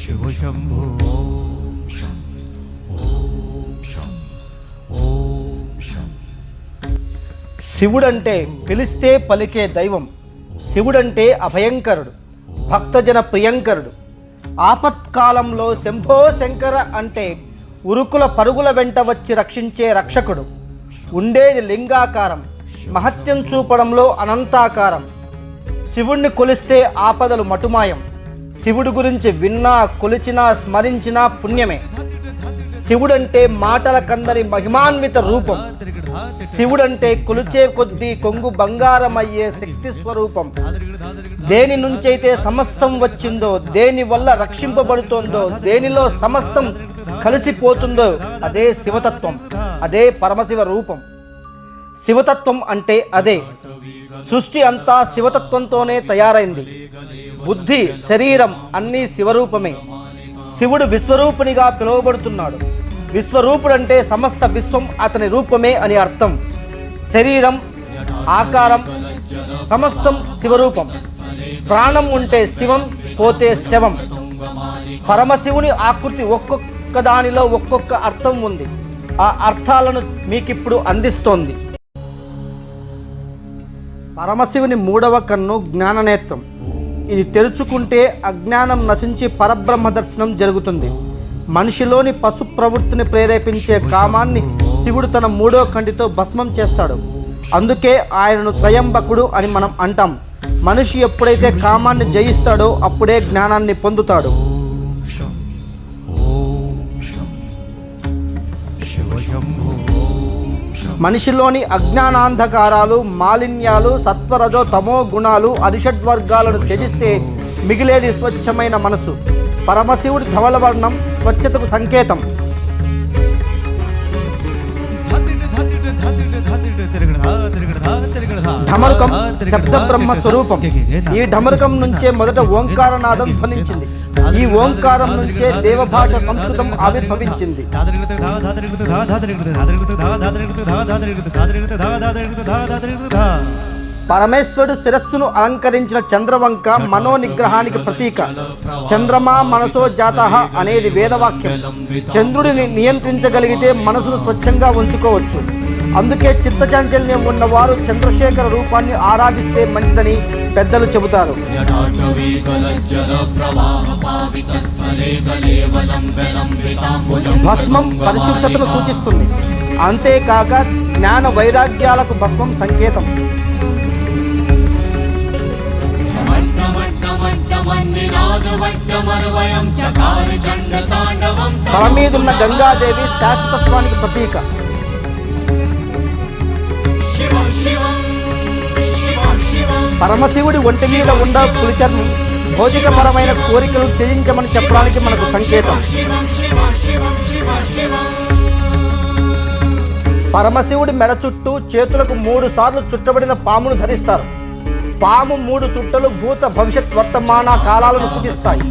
శివ శంభో ఓం శం శివుడంటే పిలిస్తే పలికే దైవం శివుడంటే అభయంకరుడు భక్తజన ప్రియంకరుడు. ఆపత్కాలంలో శంభో శంకర అంటే ఉరుకుల పరుగుల వెంట వచ్చి రక్షించే రక్షకుడు. ఉండేది లింగాకారం మహత్యం చూపడంలో అనంతాకారం. శివుణ్ణి కొలిస్తే ఆపదలు మటుమాయం శివుడి గురించి విన్నా కొలిచినా స్మరించినా పుణ్యమే. శివుడంటే మాటల కందని మహిమాన్విత రూపం. శివుడంటే కొలిచే కొద్దీ కొంగు బంగారమయ్యే శక్తి స్వరూపం. దేని నుంచైతే సమస్తం వచ్చిందో దేని వల్ల రక్షింపబడుతోందో దేనిలో సమస్తం కలిసిపోతుందో అదే శివతత్వం అదే పరమశివ రూపం. శివతత్వం అంటే అదే. సృష్టి అంతా శివతత్వంతోనే తయారైంది. బుద్ధి శరీరం అన్నీ శివరూపమే. శివుడు విశ్వరూపునిగా పిలువబడుతున్నాడు. విశ్వరూపుడంటే సమస్త విశ్వం అతని రూపమే అని అర్థం. శరీరం ఆకారం సమస్తం శివరూపం. ప్రాణం ఉంటే శివం పోతే శవం. పరమశివుని ఆకృతి ఒక్కొక్క దానిలో ఒక్కొక్క అర్థం ఉంది. ఆ అర్థాలను మీకిప్పుడు అందిస్తోంది. పరమశివుని మూడవ కన్ను జ్ఞాననేత్రం. ఇది తెరుచుకుంటే అజ్ఞానం నశించి పరబ్రహ్మ దర్శనం జరుగుతుంది. మనిషిలోని పశు ప్రవృత్తిని ప్రేరేపించే కామాన్ని శివుడు తన మూడో కంటితో భస్మం చేస్తాడు. అందుకే ఆయనను త్రయంబకుడు అని మనం అంటాం. మనిషి ఎప్పుడైతే కామాన్ని జయిస్తాడో అప్పుడే జ్ఞానాన్ని పొందుతాడు. మనిషిలోని అజ్ఞానాంధకారాలు మాలిన్యాలు సత్వరజో తమో గుణాలు అరిషడ్వర్గాలను త్యజిస్తే మిగిలేది స్వచ్ఛమైన మనసు. పరమశివుడి ధవలవర్ణం స్వచ్ఛతకు సంకేతం. ఢమరుకం శబ్ద బ్రహ్మ స్వరూపం ఈ ఢమరుకం నుంచే మొదట ఓంకారనాదం ధ్వనించింది ఈ ఓంకారం నుంచే దేవభాష సంస్కృతం ఆవిర్భవించింది పరమేశ్వరుడు శిరస్సును అలంకరించిన చంద్రవంక మనో నిగ్రహానికి ప్రతీక చంద్రమా మనసో జాత అనేది వేదవాక్యం చంద్రుడిని నియంత్రించగలిగితే మనసును స్వచ్ఛంగా ఉంచుకోవచ్చు అందుకే చిత్తచాంచల్యం ఉన్నవారు చంద్రశేఖర రూపాన్ని ఆరాధిస్తే మంచిదని పెద్దలు చెబుతారు. భస్మం పరిశుద్ధతను సూచిస్తుంది. అంతేకాక జ్ఞాన వైరాగ్యాలకు భస్మం సంకేతం. తల మీదున్న గంగాదేవి శాశ్వతత్వానికి ప్రతీక. పరమశివుడి ఒంటి మీద ఉండ పులిచర్మం భౌతికపరమైన కోరికలు త్యజించమని చెప్పడానికి మనకు సంకేతం. పరమశివుడి మెడ చుట్టూ చేతులకు మూడు సార్లు చుట్టబడిన పామును ధరిస్తారు. పాము మూడు చుట్టలు భూత భవిష్యత్ వర్తమాన కాలాలను సూచిస్తాయి.